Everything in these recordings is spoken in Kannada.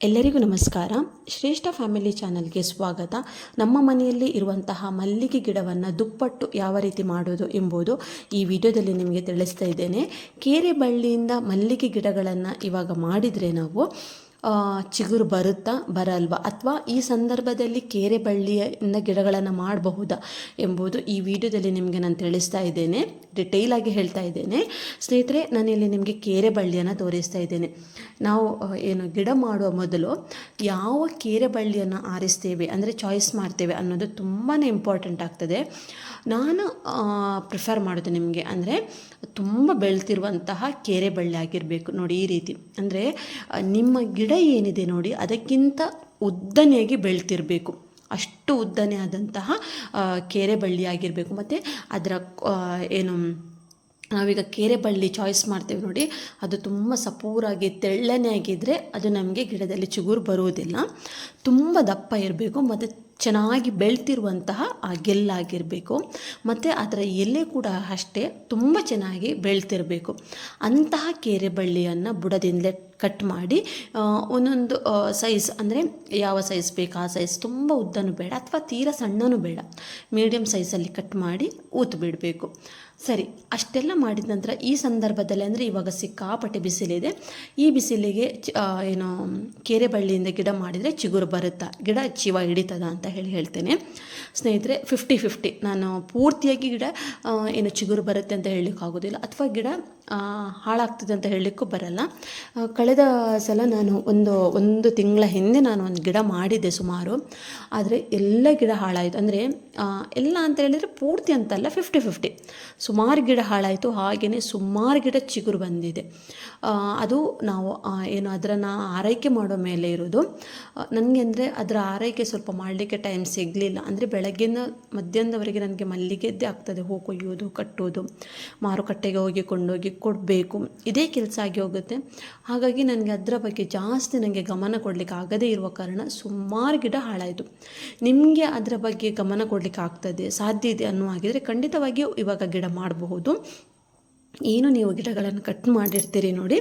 ಎಲ್ಲರಿಗೂ ನಮಸ್ಕಾರ. ಶ್ರೇಷ್ಠ ಫ್ಯಾಮಿಲಿ ಚಾನಲ್ಗೆ ಸ್ವಾಗತ. ನಮ್ಮ ಮನೆಯಲ್ಲಿ ಇರುವಂತಹ ಮಲ್ಲಿಗೆ ಗಿಡವನ್ನು ದುಪ್ಪಟ್ಟು ಯಾವ ರೀತಿ ಮಾಡೋದು ಎಂಬುದು ಈ ವಿಡಿಯೋದಲ್ಲಿ ನಿಮಗೆ ತಿಳಿಸ್ತಾ ಇದ್ದೇನೆ. ಕೇರೆ ಬಳ್ಳಿಯಿಂದ ಮಲ್ಲಿಗೆ ಗಿಡಗಳನ್ನು ಇವಾಗ ಮಾಡಿದರೆ ನಾವು ಚಿಗುರು ಬರುತ್ತಾ ಬರಲ್ವಾ? ಅಥವಾ ಈ ಸಂದರ್ಭದಲ್ಲಿ ಕೇರೆ ಬಳ್ಳಿಯಿಂದ ಗಿಡಗಳನ್ನು ಮಾಡಬಹುದಾ ಎಂಬುದು ಈ ವಿಡಿಯೋದಲ್ಲಿ ನಿಮಗೆ ನಾನು ತಿಳಿಸ್ತಾ ಇದ್ದೇನೆ ಡಿಟೇಲ್ ಆಗಿ ಹೇಳ್ತಾ ಇದ್ದೇನೆ. ಸ್ನೇಹಿತರೆ, ನಾನಿಲ್ಲಿ ನಿಮಗೆ ಕೇರೆ ಬಳ್ಳಿಯನ್ನು ತೋರಿಸ್ತಾ ಇದ್ದೇನೆ. ನಾವು ಏನು ಗಿಡ ಮಾಡುವ ಮೊದಲು ಯಾವ ಕೇರೆ ಬಳ್ಳಿಯನ್ನು ಆರಿಸ್ತೇವೆ, ಅಂದರೆ ಚಾಯ್ಸ್ ಮಾಡ್ತೇವೆ ಅನ್ನೋದು ತುಂಬಾ ಇಂಪಾರ್ಟೆಂಟ್ ಆಗ್ತದೆ. ನಾನು ಪ್ರಿಫರ್ ಮಾಡೋದು ನಿಮಗೆ, ಅಂದರೆ ತುಂಬ ಬೆಳ್ತಿರುವಂತಹ ಕೇರೆ ಬಳ್ಳಿ ಆಗಿರಬೇಕು. ನೋಡಿ ಈ ರೀತಿ. ಅಂದರೆ ನಿಮ್ಮ ಗಿಡ ಏನಿದೆ ನೋಡಿ, ಅದಕ್ಕಿಂತ ಉದ್ದನೆಯಾಗಿ ಬೆಳ್ತಿರಬೇಕು. ಅಷ್ಟು ಉದ್ದನೆ ಆದಂತಹ ಕೇರೆ ಬಳ್ಳಿ ಆಗಿರಬೇಕು. ಮತ್ತು ಅದರ ಏನು, ನಾವೀಗ ಕೇರೆ ಬಳ್ಳಿ ಚಾಯ್ಸ್ ಮಾಡ್ತೇವೆ ನೋಡಿ, ಅದು ತುಂಬ ಸಪೂರಾಗಿ ತೆಳ್ಳನೆ ಆಗಿದ್ದರೆ ಅದು ನಮಗೆ ಗಿಡದಲ್ಲಿ ಚಿಗುರು ಬರುವುದಿಲ್ಲ. ತುಂಬ ದಪ್ಪ ಇರಬೇಕು, ಮತ್ತು ಚೆನ್ನಾಗಿ ಬೆಳ್ತಿರುವಂತಹ ಆ ಗೆಲ್ಲಾಗಿರಬೇಕು ಮತ್ತು ಅದರ ಎಲೆ ಕೂಡ ಅಷ್ಟೇ, ತುಂಬ ಚೆನ್ನಾಗಿ ಬೆಳ್ತಿರಬೇಕು. ಅಂತಹ ಕೆರೆ ಬಳ್ಳಿಯನ್ನು ಬುಡದಿಂದಲೇ ಕಟ್ ಮಾಡಿ ಒಂದೊಂದು ಸೈಜ್ ಅಂದರೆ ಯಾವ ಸೈಜ್ ಬೇಕು ಆ ಸೈಜ್ ತುಂಬ ಉದ್ದನೂ ಬೇಡ ಅಥವಾ ತೀರಾ ಸಣ್ಣನೂ ಬೇಡ. ಮೀಡಿಯಮ್ ಸೈಜಲ್ಲಿ ಕಟ್ ಮಾಡಿ ಊತು ಬಿಡಬೇಕು. ಸರಿ ಅಷ್ಟೆಲ್ಲ ಮಾಡಿದ ನಂತರ ಈ ಸಂದರ್ಭದಲ್ಲಿ ಅಂದರೆ ಇವಾಗ ಸಿಕ್ಕಾಪಟ್ಟೆ ಬಿಸಿಲಿದೆ ಈ ಬಿಸಿಲಿಗೆ ಏನು ಕೆರೆ ಬಳ್ಳಿಯಿಂದ ಗಿಡ ಮಾಡಿದರೆ ಚಿಗುರು ಬರುತ್ತಾ? ಗಿಡ ಜೀವ ಹಿಡಿತದ ಅಂತ ಹೇಳಿ ಹೇಳ್ತೇನೆ. ಸ್ನೇಹಿತರೆ ಫಿಫ್ಟಿ ಫಿಫ್ಟಿ ನಾನು ಪೂರ್ತಿಯಾಗಿ ಗಿಡ ಏನು ಚಿಗುರು ಬರುತ್ತೆ ಅಂತ ಹೇಳಲಿಕ್ಕಾಗೋದಿಲ್ಲ. ಅಥವಾ ಗಿಡ ಹಾಳಾಗ್ತದೆ ಅಂತ ಹೇಳಲಿಕ್ಕೂ ಬರಲ್ಲ. ಆ, ಕಳೆದ ಸಲ ನಾನು ಒಂದು ಒಂದು ತಿಂಗಳ ಹಿಂದೆ ನಾನು ಒಂದು ಗಿಡ ಮಾಡಿದ್ದೆ ಸುಮಾರು. ಆದರೆ ಎಲ್ಲ ಗಿಡ ಹಾಳಾಯಿತು. ಅಂದರೆ ಎಲ್ಲ ಅಂತ ಹೇಳಿದರೆ ಪೂರ್ತಿ ಅಂತಲ್ಲ ಫಿಫ್ಟಿ ಫಿಫ್ಟಿ ಸುಮಾರು ಗಿಡ ಹಾಳಾಯಿತು. ಹಾಗೆಯೇ ಸುಮಾರು ಗಿಡ ಚಿಗುರು ಬಂದಿದೆ. ಅದು ನಾವು ಏನು ಅದನ್ನು ಆರೈಕೆ ಮಾಡೋ ಮೇಲೆ ಇರೋದು. ನನಗೆ ಅಂದರೆ ಅದರ ಆರೈಕೆ ಸ್ವಲ್ಪ ಮಾಡಲಿಕ್ಕೆ ಟೈಮ್ ಸಿಗಲಿಲ್ಲ. ಅಂದರೆ ಬೆಳಗ್ಗಿನ ಮಧ್ಯಾಹ್ನದವರೆಗೆ ನನಗೆ ಮಲ್ಲಿಗೆದ್ದೇ ಆಗ್ತದೆ. ಹೂ ಕೊಯ್ಯೋದು, ಕಟ್ಟೋದು, ಮಾರುಕಟ್ಟೆಗೆ ಹೋಗಿ ಕೊಂಡೋಗಿ ಕೊಡಬೇಕು. ಇದೇ ಕೆಲಸ ಆಗಿ ಹೋಗುತ್ತೆ. ಹಾಗಾಗಿ ನನಗೆ ಅದರ ಬಗ್ಗೆ ಜಾಸ್ತಿ ನನಗೆ ಗಮನ ಕೊಡಲಿಕ್ಕೆ ಆಗದೇ ಇರುವ ಕಾರಣ ಸುಮಾರು ಗಿಡ ಹಾಳಾಯಿತು. ನಿಮಗೆ ಅದರ ಬಗ್ಗೆ ಗಮನ ಕೊಡಲಿಕ್ಕೆ ಆಗ್ತದೆ, ಸಾಧ್ಯ ಇದೆ ಅನ್ನೋ ಖಂಡಿತವಾಗಿಯೂ ಇವಾಗ ಗಿಡ ಮಾಡಬಹುದು. ಏನು ನೀವು ಗಿಡಗಳನ್ನು ಕಟ್ ಮಾಡಿರ್ತೀರಿ ನೋಡಿ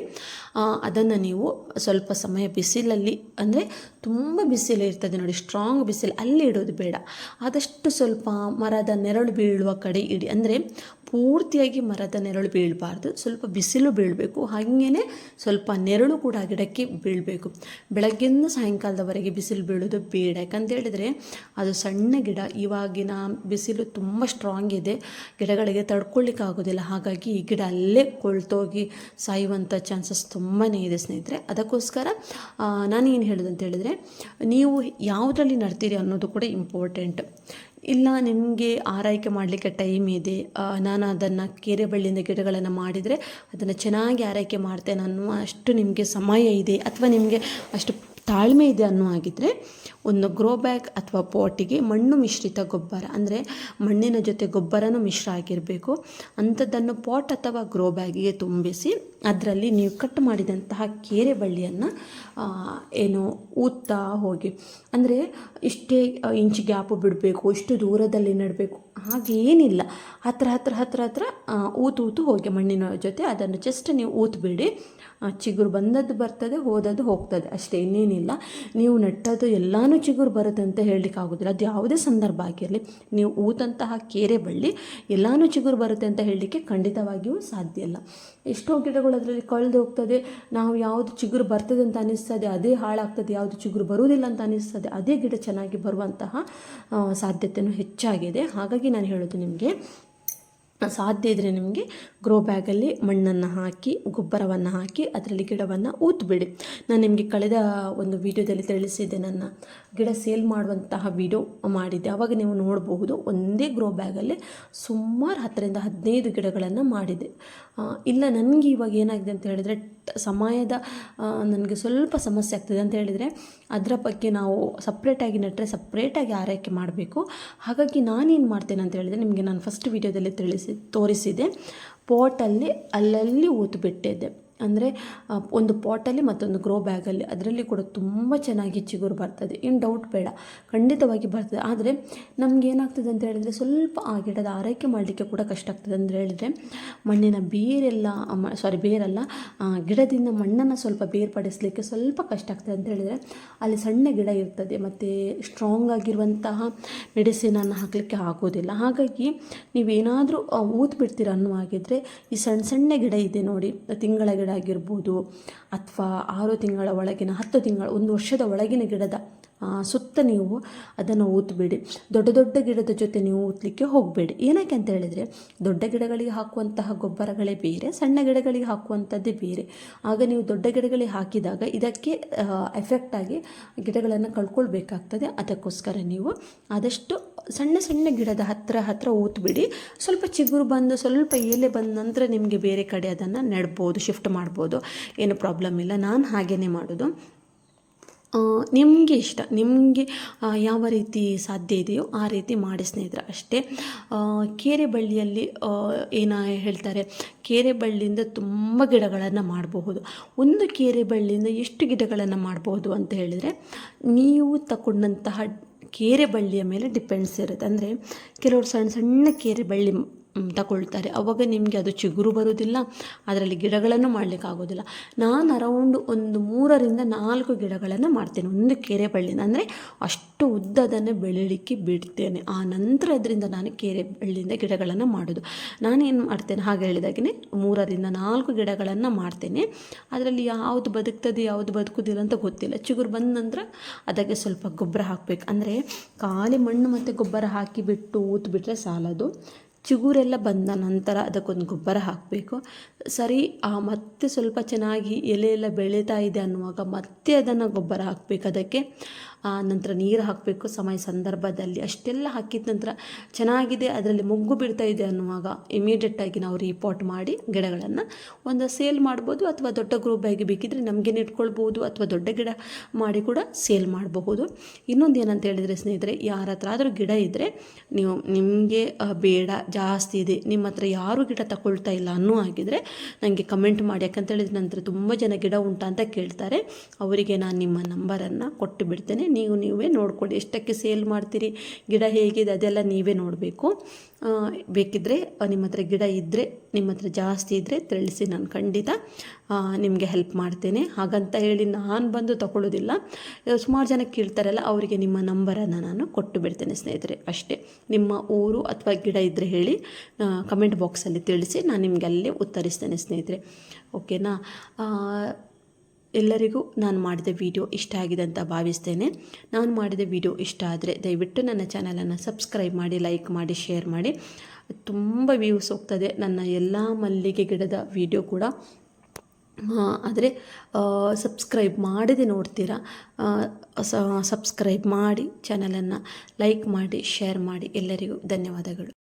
ಅದನ್ನು ನೀವು ಸ್ವಲ್ಪ ಸಮಯ ಬಿಸಿಲಲ್ಲಿ, ಅಂದರೆ ತುಂಬ ಬಿಸಿಲು ಇರ್ತದೆ ನೋಡಿ ಸ್ಟ್ರಾಂಗ್ ಬಿಸಿಲು, ಅಲ್ಲಿ ಇಡೋದು ಬೇಡ. ಆದಷ್ಟು ಸ್ವಲ್ಪ ಮರದ ನೆರಳು ಬೀಳುವ ಕಡೆ ಇಡಿ. ಅಂದರೆ ಪೂರ್ತಿಯಾಗಿ ಮರದ ನೆರಳು ಬೀಳಬಾರ್ದು. ಸ್ವಲ್ಪ ಬಿಸಿಲು ಬೀಳಬೇಕು. ಹಾಗೆಯೇ ಸ್ವಲ್ಪ ನೆರಳು ಕೂಡ ಗಿಡಕ್ಕೆ ಬೀಳಬೇಕು. ಬೆಳಗ್ಗೆಯಿಂದ ಸಾಯಂಕಾಲದವರೆಗೆ ಬಿಸಿಲು ಬೀಳೋದು ಬೇಡ. ಯಾಕಂತ ಹೇಳಿದರೆ ಅದು ಸಣ್ಣ ಗಿಡ. ಇವಾಗಿನ ಬಿಸಿಲು ತುಂಬ ಸ್ಟ್ರಾಂಗ್ ಇದೆ. ಗಿಡಗಳಿಗೆ ತಡ್ಕೊಳ್ಳಿಕ್ಕೆ ಆಗೋದಿಲ್ಲ. ಹಾಗಾಗಿ ಈ ಗಿಡ ಅಲ್ಲೇ ಕೊಳ್ತೋಗಿ ಸಾಯುವಂಥ ಚಾನ್ಸಸ್ ತುಂಬಾ ಇದೆ ಸ್ನೇಹಿತರೆ. ಅದಕ್ಕೋಸ್ಕರ ನಾನು ಏನು ಹೇಳೋದಂತ ಹೇಳಿದರೆ ನೀವು ಯಾವುದರಲ್ಲಿ ನಡ್ತೀರಿ ಅನ್ನೋದು ಕೂಡ ಇಂಪಾರ್ಟೆಂಟ್ ಇಲ್ಲ ನಿಮಗೆ ಆರೈಕೆ ಮಾಡಲಿಕ್ಕೆ ಟೈಮ್ ಇದೆ ಆ, ನಾನು ಅದನ್ನು ಕೆರೆ ಬಳ್ಳಿಯಿಂದ ಗಿಡಗಳನ್ನು ಮಾಡಿದರೆ ಅದನ್ನು ಚೆನ್ನಾಗಿ ಆರೈಕೆ ಮಾಡ್ತೇನೆ ಅನ್ನುವ ಅಷ್ಟು ನಿಮಗೆ ಸಮಯ ಇದೆ ಅಥವಾ ನಿಮಗೆ ಅಷ್ಟು ತಾಳ್ಮೆ ಇದೆ ಅನ್ನೋ ಆಗಿದ್ದರೆ ಒಂದು ಗ್ರೋ ಬ್ಯಾಗ್ ಅಥವಾ ಪಾಟಿಗೆ ಮಣ್ಣು ಮಿಶ್ರಿತ ಗೊಬ್ಬರ, ಅಂದರೆ ಮಣ್ಣಿನ ಜೊತೆ ಗೊಬ್ಬರನೂ ಮಿಶ್ರ ಆಗಿರಬೇಕು. ಅಂಥದ್ದನ್ನು ಪಾಟ್ ಅಥವಾ ಗ್ರೋ ಬ್ಯಾಗಿಗೆ ತುಂಬಿಸಿ ಅದರಲ್ಲಿ ನೀವು ಕಟ್ ಮಾಡಿದಂತಹ ಕೇರೆ ಬಳ್ಳಿಯನ್ನು ಏನು ಊದ್ತಾ ಹೋಗಿ. ಅಂದರೆ ಇಷ್ಟೇ ಇಂಚ್ ಗ್ಯಾಪು ಬಿಡಬೇಕು, ಇಷ್ಟು ದೂರದಲ್ಲಿ ನೆಡಬೇಕು ಹಾಗೇನಿಲ್ಲ ಹತ್ರ ಹತ್ರ ಹತ್ರ ಹತ್ರ ಊತು ಊತು ಹೋಗಿ ಮಣ್ಣಿನ ಜೊತೆ ಅದನ್ನು ಜಸ್ಟ್ ನೀವು ಊತ್ಬಿಡಿ. ಚಿಗುರು ಬಂದದ್ದು ಬರ್ತದೆ, ಹೋದದ್ದು ಹೋಗ್ತದೆ, ಅಷ್ಟೇ, ಇನ್ನೇನಿಲ್ಲ. ನೀವು ನೆಟ್ಟದ್ದು ಎಲ್ಲಾನು ಚಿಗುರು ಬರುತ್ತೆ ಅಂತ ಹೇಳಲಿಕ್ಕೆ ಆಗೋದಿಲ್ಲ. ಅದು ಯಾವುದೇ ಸಂದರ್ಭ ಆಗಿರಲಿ, ನೀವು ಊತಂತಹ ಕೇರೆ ಬಳ್ಳಿ ಎಲ್ಲಾನು ಚಿಗುರು ಬರುತ್ತೆ ಅಂತ ಹೇಳಲಿಕ್ಕೆ ಖಂಡಿತವಾಗಿಯೂ ಸಾಧ್ಯ ಇಲ್ಲ. ಎಷ್ಟೋ ಗಿಡಗಳು ಅದರಲ್ಲಿ ಕಳೆದು ಹೋಗ್ತದೆ. ನಾವು ಯಾವುದು ಚಿಗುರು ಬರ್ತದೆ ಅಂತ ಅನಿಸ್ತದೆ, ಅದೇ ಹಾಳಾಗ್ತದೆ. ಯಾವುದು ಚಿಗುರು ಬರುವುದಿಲ್ಲ ಅಂತ ಅನಿಸ್ತದೆ. ಅದೇ ಗಿಡ ಚೆನ್ನಾಗಿ ಬರುವಂತಹ ಸಾಧ್ಯತೆಯೂ ಹೆಚ್ಚಾಗಿದೆ. ಹಾಗಾಗಿ ನಾನು ಹೇಳೋದು ನಿಮಗೆ ಸಾಧ್ಯ ಇದ್ದರೆ ನಿಮಗೆ ಗ್ರೋ ಬ್ಯಾಗಲ್ಲಿ ಮಣ್ಣನ್ನು ಹಾಕಿ, ಗೊಬ್ಬರವನ್ನು ಹಾಕಿ, ಅದರಲ್ಲಿ ಗಿಡವನ್ನು ಊತ್ಬಿಡಿ ನಾನು ನಿಮಗೆ ಕಳೆದ ಒಂದು ವಿಡಿಯೋದಲ್ಲಿ ತಿಳಿಸಿದ್ದೆ, ನನ್ನ ಗಿಡ ಸೇಲ್ ಮಾಡುವಂತಹ ವಿಡಿಯೋ ಮಾಡಿದ್ದೆ. ಆವಾಗ ನೀವು ನೋಡಬಹುದು, ಒಂದೇ ಗ್ರೋ ಬ್ಯಾಗಲ್ಲಿ ಸುಮಾರು ಹತ್ತರಿಂದ ಹದಿನೈದು ಗಿಡಗಳನ್ನು ಮಾಡಿದೆ ಇಲ್ಲ, ನನಗೆ ಇವಾಗ ಏನಾಗಿದೆ ಅಂತ ಹೇಳಿದರೆ ಸಮಯದ ನನಗೆ ಸ್ವಲ್ಪ ಸಮಸ್ಯೆ ಆಗ್ತದೆ ಅಂತ ಹೇಳಿದರೆ ಅದರ ಬಗ್ಗೆ ನಾವು ಸಪ್ರೇಟಾಗಿ ನೆಟ್ಟರೆ ಸಪ್ರೇಟಾಗಿ ಆರೈಕೆ ಮಾಡಬೇಕು. ಹಾಗಾಗಿ ನಾನೇನು ಮಾಡ್ತೇನೆ ಅಂತ ಹೇಳಿದರೆ ನಿಮಗೆ ನಾನು ಫಸ್ಟ್ ವೀಡಿಯೋದಲ್ಲಿ ತಿಳಿಸಿ, ತೋರಿಸಿದೆ. ಪಾಟಲ್ಲಿ ಅಲ್ಲಲ್ಲಿ ಊತು ಬಿಟ್ಟಿದ್ದೆ ಅಂದರೆ ಒಂದು ಪಾಟಲ್ಲಿ ಮತ್ತೊಂದು ಗ್ರೋ ಬ್ಯಾಗಲ್ಲಿ ಅದರಲ್ಲಿ ಕೂಡ ತುಂಬ ಚೆನ್ನಾಗಿ ಚಿಗುರು ಬರ್ತದೆ. ಏನು ಡೌಟ್ ಬೇಡ. ಖಂಡಿತವಾಗಿ ಬರ್ತದೆ. ಆದರೆ ನಮ್ಗೆ ಏನಾಗ್ತದೆ ಅಂತ ಹೇಳಿದರೆ, ಸ್ವಲ್ಪ ಆ ಗಿಡದ ಆರೈಕೆ ಮಾಡಲಿಕ್ಕೆ ಕೂಡ ಕಷ್ಟ ಆಗ್ತದೆ ಅಂತ ಹೇಳಿದರೆ, ಮಣ್ಣಿನ ಬೇರೆಲ್ಲ ಸಾರಿ ಬೇರೆಲ್ಲ ಗಿಡದಿಂದ ಮಣ್ಣನ್ನು ಸ್ವಲ್ಪ ಬೇರ್ಪಡಿಸಲಿಕ್ಕೆ ಸ್ವಲ್ಪ ಕಷ್ಟ ಆಗ್ತದೆ ಅಂತ ಹೇಳಿದರೆ, ಅಲ್ಲಿ ಸಣ್ಣ ಗಿಡ ಇರ್ತದೆ. ಮತ್ತು ಸ್ಟ್ರಾಂಗ್ ಆಗಿರುವಂತಹ ಮೆಡಿಸಿನನ್ನು ಹಾಕಲಿಕ್ಕೆ ಆಗೋದಿಲ್ಲ. ಹಾಗಾಗಿ, ನೀವೇನಾದರೂ ಊದ್ಬಿಡ್ತೀರ ಅನ್ನುವಾಗಿದ್ದರೆ ಈ ಸಣ್ಣ ಸಣ್ಣ ಗಿಡ ಇದೆ ನೋಡಿ, ತಿಂಗಳ ಗಿಡ ಆಗಿರ್ಬೋದು ಅಥವಾ ಆರು ತಿಂಗಳ ಒಳಗಿನ ಹತ್ತು ತಿಂಗಳ ಒಂದು ವರ್ಷದ ಒಳಗಿನ ಗಿಡದ ಸುತ್ತ ನೀವು ಅದನ್ನು ಊತಬೇಡಿ. ದೊಡ್ಡ ದೊಡ್ಡ ಗಿಡದ ಜೊತೆ ನೀವು ಊತ್ಲಿಕ್ಕೆ ಹೋಗಬೇಡಿ. ಏನಕ್ಕೆ ಅಂತ ಹೇಳಿದರೆ, ದೊಡ್ಡ ಗಿಡಗಳಿಗೆ ಹಾಕುವಂತಹ ಗೊಬ್ಬರಗಳೇ ಬೇರೆ, ಸಣ್ಣ ಗಿಡಗಳಿಗೆ ಹಾಕುವಂಥದ್ದೇ ಬೇರೆ. ಆಗ ನೀವು ದೊಡ್ಡ ಗಿಡಗಳಿಗೆ ಹಾಕಿದಾಗ ಇದಕ್ಕೆ ಎಫೆಕ್ಟ್ ಆಗಿ ಗಿಡಗಳನ್ನು ಕಳ್ಕೊಳ್ಬೇಕಾಗ್ತದೆ. ಅದಕ್ಕೋಸ್ಕರ ನೀವು ಆದಷ್ಟು ಸಣ್ಣ ಸಣ್ಣ ಗಿಡದ ಹತ್ತಿರ ಹತ್ತಿರ ಊತ್ಬಿಡಿ. ಸ್ವಲ್ಪ ಚಿಗುರು ಬಂದು, ಸ್ವಲ್ಪ ಎಲೆ ಬಂದ ನಂತರ ನಿಮಗೆ ಬೇರೆ ಕಡೆ ಅದನ್ನು ನೆಡ್ಬೋದು, ಶಿಫ್ಟ್ ಮಾಡ್ಬೋದು. ಏನು ಪ್ರಾಬ್ಲಮ್ ಇಲ್ಲ. ನಾನು ಹಾಗೇ ಮಾಡೋದು. ನಿಮಗೆ ಇಷ್ಟ, ನಿಮಗೆ ಯಾವ ರೀತಿ ಸಾಧ್ಯ ಇದೆಯೋ ಆ ರೀತಿ ಮಾಡಿ ಸ್ನೇಹಿತರೆ ಅಷ್ಟೇ. ಕೇರೆ ಬಳ್ಳಿಯಲ್ಲಿ ಏನು ಹೇಳ್ತಾರೆ ಕೇರೆ ಬಳ್ಳಿಯಿಂದ ತುಂಬ ಗಿಡಗಳನ್ನು ಮಾಡಬಹುದು. ಒಂದು ಕೇರೆ ಬಳ್ಳಿಯಿಂದ ಎಷ್ಟು ಗಿಡಗಳನ್ನು ಮಾಡಬಹುದು ಅಂತ ಹೇಳಿದರೆ, ನೀವು ತಗೊಂಡಂತಹ ಕೇರೆ ಬಳ್ಳಿಯ ಮೇಲೆ ಡಿಪೆಂಡ್ಸ್ ಇರುತ್ತೆ. ಅಂದರೆ ಕೆಲವರು ಸಣ್ಣ ಸಣ್ಣ ಕೇರೆ ಬಳ್ಳಿ ತಗೊಳ್ತಾರೆ. ಅವಾಗ ನಿಮಗೆ ಅದು ಚಿಗುರು ಬರೋದಿಲ್ಲ, ಅದರಲ್ಲಿ ಗಿಡಗಳನ್ನು ಮಾಡಲಿಕ್ಕಾಗೋದಿಲ್ಲ. ನಾನು ಅರೌಂಡ್ ಒಂದು ಮೂರರಿಂದ ನಾಲ್ಕು ಗಿಡಗಳನ್ನು ಮಾಡ್ತೇನೆ. ಒಂದು ಕೆರೆ ಬಳ್ಳಿನ ಅಂದರೆ ಅಷ್ಟು ಉದ್ದದನ್ನು ಬೆಳೀಲಿಕ್ಕೆ ಬಿಡ್ತೇನೆ. ಆ ನಂತರ ಅದರಿಂದ ನಾನು ಕೆರೆ ಬಳ್ಳಿಯಿಂದ ಗಿಡಗಳನ್ನು ಮಾಡೋದು. ನಾನೇನು ಮಾಡ್ತೇನೆ, ಹಾಗೆ ಹೇಳಿದಾಗೆ ಮೂರರಿಂದ ನಾಲ್ಕು ಗಿಡಗಳನ್ನು ಮಾಡ್ತೇನೆ. ಅದರಲ್ಲಿ ಯಾವುದು ಬದುಕ್ತದೆ, ಯಾವುದು ಬದುಕುದಿಲ್ಲ ಅಂತ ಗೊತ್ತಿಲ್ಲ. ಚಿಗುರು ಬಂದ ನಂತರ ಅದಕ್ಕೆ ಸ್ವಲ್ಪ ಗೊಬ್ಬರ ಹಾಕಬೇಕು. ಅಂದರೆ ಖಾಲಿ ಮಣ್ಣು ಮತ್ತು ಗೊಬ್ಬರ ಹಾಕಿಬಿಟ್ಟು ಊತ್ಬಿಟ್ರೆ ಸಾಲದು. ಚಿಗುರೆಲ್ಲ ಬಂದ ನಂತರ ಅದಕ್ಕೊಂದು ಗೊಬ್ಬರ ಹಾಕಬೇಕು. ಸರಿ, ಆ ಮತ್ತೆ ಸ್ವಲ್ಪ ಚೆನ್ನಾಗಿ ಎಲೆ ಎಲ್ಲ ಬೆಳೀತಾ ಇದೆ ಅನ್ನುವಾಗ ಮತ್ತೆ ಅದನ್ನು ಗೊಬ್ಬರ ಹಾಕಬೇಕು ಅದಕ್ಕೆ. ನಂತರ ನೀರು ಹಾಕಬೇಕು, ಸಮಯ ಸಂದರ್ಭದಲ್ಲಿ. ಅಷ್ಟೆಲ್ಲ ಹಾಕಿದ ನಂತರ ಚೆನ್ನಾಗಿದೆ, ಅದರಲ್ಲಿ ಮೊಗ್ಗು ಬಿಡ್ತಾ ಇದೆ ಅನ್ನುವಾಗ ಇಮಿಡಿಯೇಟಾಗಿ ನಾವು ರೀಪಾಟ್ ಮಾಡಿ ಗಿಡಗಳನ್ನು ಒಂದು ಸೇಲ್ ಮಾಡ್ಬೋದು ಅಥವಾ ದೊಡ್ಡ ಗ್ರೂಪ್ ಆಗಿ ಬೇಕಿದ್ರೆ ನಮಗೆ ಇಟ್ಕೊಳ್ಬೋದು ಅಥವಾ ದೊಡ್ಡ ಗಿಡ ಮಾಡಿ ಕೂಡ ಸೇಲ್ ಮಾಡಬಹುದು. ಇನ್ನೊಂದು ಏನಂತ ಹೇಳಿದರೆ ಸ್ನೇಹಿತರೆ ಯಾರ ಹತ್ರ ಆದರೂ ಗಿಡ ಇದ್ದರೆ ನೀವು ನಿಮಗೆ ಬೇಡ, ಜಾಸ್ತಿ ಇದೆ, ನಿಮ್ಮ ಹತ್ರ ಯಾರು ಗಿಡ ತಗೊಳ್ತಾ ಇಲ್ಲ ಅನ್ನೂ ಆಗಿದ್ದರೆ ನನಗೆ ಕಮೆಂಟ್ ಮಾಡಿ. ಯಾಕಂತ ಹೇಳಿದ್ರೆ ನಂತರ ತುಂಬ ಜನ ಗಿಡ ಉಂಟಾ ಅಂತ ಕೇಳ್ತಾರೆ. ಅವರಿಗೆ ನಾನು ನಿಮ್ಮ ನಂಬರನ್ನು ಕೊಟ್ಟು ಬಿಡ್ತೇನೆ. ನೀವು ನೀವೇ ನೋಡ್ಕೊಳ್ಳಿ. ಎಷ್ಟಕ್ಕೆ ಸೇಲ್ ಮಾಡ್ತೀರಿ, ಗಿಡ ಹೇಗಿದೆ ಅದೆಲ್ಲ ನೀವೇ ನೋಡಬೇಕು. ಬೇಕಿದ್ದರೆ ನಿಮ್ಮ ಹತ್ರ ಗಿಡ ಇದ್ದರೆ ನಿಮ್ಮ ಹತ್ರ ಜಾಸ್ತಿ ಇದ್ದರೆ ತಿಳಿಸಿ ನಾನು ಖಂಡಿತ ನಿಮಗೆ ಹೆಲ್ಪ್ ಮಾಡ್ತೇನೆ. ಹಾಗಂತ ಹೇಳಿ ನಾನು ಬಂದು ತಗೊಳ್ಳೋದಿಲ್ಲ ಸುಮಾರು ಜನ ಕೇಳ್ತಾರಲ್ಲ, ಅವರಿಗೆ ನಿಮ್ಮ ನಂಬರನ್ನು ನಾನು ಕೊಟ್ಟು ಬಿಡ್ತೇನೆ ಸ್ನೇಹಿತರೆ. ಅಷ್ಟೇ. ನಿಮ್ಮ ಊರು ಅಥವಾ ಗಿಡ ಇದ್ದರೆ ಹೇಳಿ ಕಮೆಂಟ್ ಬಾಕ್ಸಲ್ಲಿ ತಿಳಿಸಿ ನಾನು ನಿಮಗೆ ಅಲ್ಲೇ ಉತ್ತರಿಸ್ತೇನೆ ಸ್ನೇಹಿತರೆ. ಓಕೆನಾ ಎಲ್ಲರಿಗೂ ನಾನು ಮಾಡಿದ ವಿಡಿಯೋ ಇಷ್ಟ ಆಗಿದೆ ಅಂತ ಭಾವಿಸ್ತೇನೆ. ನಾನು ಮಾಡಿದ ವಿಡಿಯೋ ಇಷ್ಟ ಆದರೆ ದಯವಿಟ್ಟು ನನ್ನ ಚಾನಲನ್ನು ಸಬ್ಸ್ಕ್ರೈಬ್ ಮಾಡಿ ಲೈಕ್ ಮಾಡಿ ಶೇರ್ ಮಾಡಿ. ತುಂಬ ವ್ಯೂಸ್ ಹೋಗ್ತದೆ ನನ್ನ ಎಲ್ಲ ಮಲ್ಲಿಗೆ ಗಿಡದ ವಿಡಿಯೋ ಕೂಡ. ಆದರೆ ಸಬ್ಸ್ಕ್ರೈಬ್ ಮಾಡದೆ ನೋಡ್ತೀರಾ? ಸಬ್ಸ್ಕ್ರೈಬ್ ಮಾಡಿ ಚಾನಲನ್ನು ಲೈಕ್ ಮಾಡಿ ಶೇರ್ ಮಾಡಿ. ಎಲ್ಲರಿಗೂ ಧನ್ಯವಾದಗಳು.